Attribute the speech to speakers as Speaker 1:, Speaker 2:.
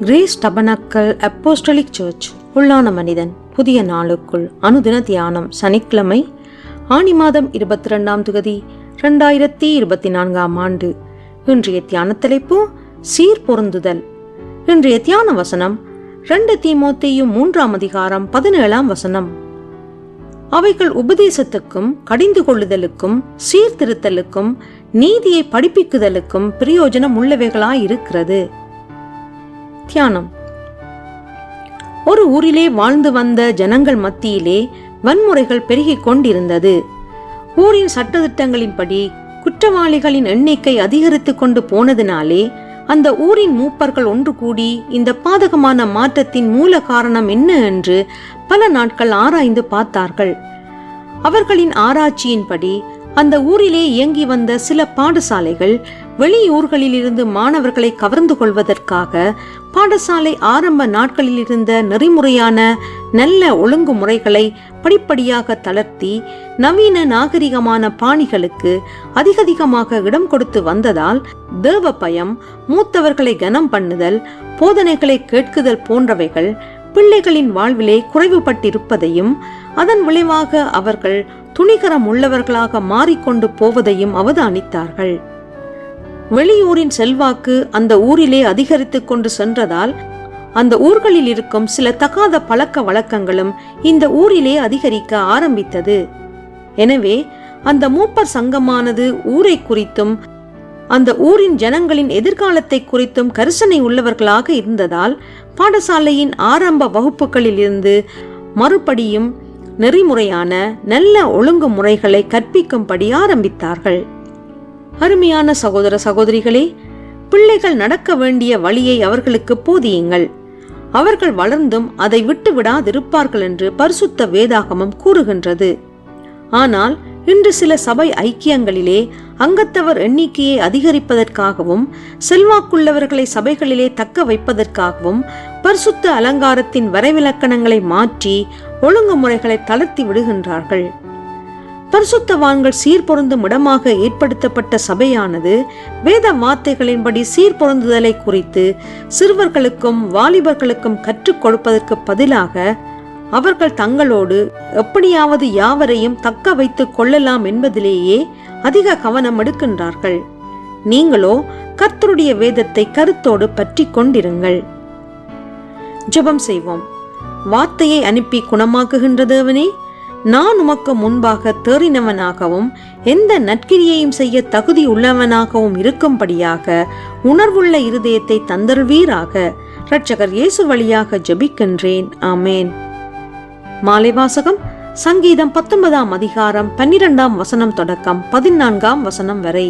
Speaker 1: Grace tabernacle apostolic search உள்ளான மனிதன் புதிய நாளுக்குள் அனுதின தியானம் சனிக்கிழமை ஆனி மாதம் இருபத்தி ரெண்டாம் தொகுதி ரெண்டாயிரத்தி இருபத்தி நான்காம் ஆண்டு. இன்றைய தியான தலைப்பு சீர் பொருந்துதல். இன்றைய தியான வசனம் ரெண்டு தீமோத்தையும் மூன்றாம் அதிகாரம் பதினேழாம் வசனம். அவைகள் உபதேசத்துக்கும் கடிந்து கொள்ளுதலுக்கும் சீர்திருத்தலுக்கும் நீதியை படிப்பிக்குதலுக்கும் பிரயோஜனம் உள்ளவைகளாயிருக்கிறது. தியானம். ஒரு ஊரிலே வாழ்ந்து வந்த ஜனங்கள் மத்தியிலே வன்முறைகள் பெருகிக் கொண்டிருந்தது. ஊரின் சட்டத்திட்டங்களின்படி குற்றவாளிகளின் எண்ணிக்கை அதிகரித்துக் கொண்டு போனதினாலே அந்த ஊரின் மூப்பர்கள் ஒன்று கூடி இந்த பாதகமான மாற்றத்தின் மூல காரணம் என்ன என்று பல நாட்கள் ஆராய்ந்து பார்த்தார்கள். அவர்களின் ஆராய்ச்சியின்படி அந்த ஊரிலே இயங்கி வந்த சில பாடசாலைகள் வெளியூர்களிலிருந்து மாணவர்களை கவர்ந்து கொள்வதற்காக பாடசாலை ஆரம்ப நாட்களில் இருந்த நெறிமுறையான நல்ல ஒழுங்குமுறைகளை படிப்படியாக தளர்த்தி நவீன நாகரிகமான பாணிகளுக்கு அதிகதிகமாக இடம் கொடுத்து வந்ததால் தேவ பயம் மூத்தவர்களை கனம் பண்ணுதல் போதனைகளை கேட்குதல் போன்றவைகள் பிள்ளைகளின் வாழ்விலே குறைவுபட்டிருப்பதையும் அதன் விளைவாக அவர்கள் துணிகரம் உள்ளவர்களாக மாறிக்கொண்டு போவதையும் அவதானித்தார்கள். வெளியூரின் செல்வாக்கு அந்த ஊரிலே அதிகரித்துக் கொண்டு சென்றதால் அந்த ஊர்களில் இருக்கும் சில தகாத பழக்க வழக்கங்களும் இந்த ஊரிலே அதிகரிக்க ஆரம்பித்தது. எனவே அந்த மூப்பர் சங்கமானது ஊரை குறித்தும் அந்த ஊரின் ஜனங்களின் எதிர்காலத்தை குறித்தும் கரிசனை உள்ளவர்களாக இருந்ததால் பாடசாலையின் ஆரம்ப வகுப்புகளில் இருந்து மறுபடியும் நெறிமுறையான நல்ல ஒழுங்குமுறைகளை கற்பிக்கும்படி ஆரம்பித்தார்கள். அருமையான சகோதர சகோதரிகளே பிள்ளைகள் நடக்க வேண்டிய வழியை அவர்களுக்கு போதியுங்கள். அவர்கள் வளர்ந்தும் அதை விட்டு விடாதிருப்பார்கள் என்று பரிசுத்த வேதாகமம் கூறுகின்றது. ஆனால் இன்று சில சபை ஐக்கியங்களிலே அங்கத்தவர் எண்ணிக்கையை அதிகரிப்பதற்காகவும் செல்வாக்குள்ளவர்களை சபைகளிலே தக்க வைப்பதற்காகவும் பரிசுத்த அலங்காரத்தின் வரைவிலக்கணங்களை மாற்றி ஒழுங்குமுறைகளை தளர்த்தி விடுகின்றார்கள். பரிசுத்தவான்கள் சீர்பொருந்தும் இடமாக ஏற்படுத்தப்பட்ட சபையானது வேத வார்த்தைகளின்படி சீர்பொருந்துதலை குறித்து சிறுவர்களுக்கும் வாலிபர்களுக்கும் கற்றுக் கொடுப்பதற்கு பதிலாக அவர்கள் தங்களோடு எப்படியாவது யாவரையும் தக்க வைத்துக் கொள்ளலாம் என்பதிலேயே அதிக கவனம் எடுக்கின்றார்கள். நீங்களோ கர்த்தருடைய வேதத்தை கருத்தோடு பற்றி கொண்டிருங்கள். ஜெபம் செய்வோம். வார்த்தையை அனுப்பி குணமாக்குகின்ற தேவனே நான் உமக்கு முன்பாக தேறினவனாகவும் எந்த நற்கிரியையும் செய்ய தகுதி உள்ளவனாகவும் இருக்கும்படியாக உணர்வுள்ள இருதயத்தை தந்தருள்வீராக இரட்சகர் இயேசு வழியாக ஜபிக்கின்றேன். ஆமேன். மாலை வாசகம் சங்கீதம் பத்தொன்பதாம் அதிகாரம் பன்னிரெண்டாம் வசனம் தொடக்கம் பதினான்காம் வசனம் வரை.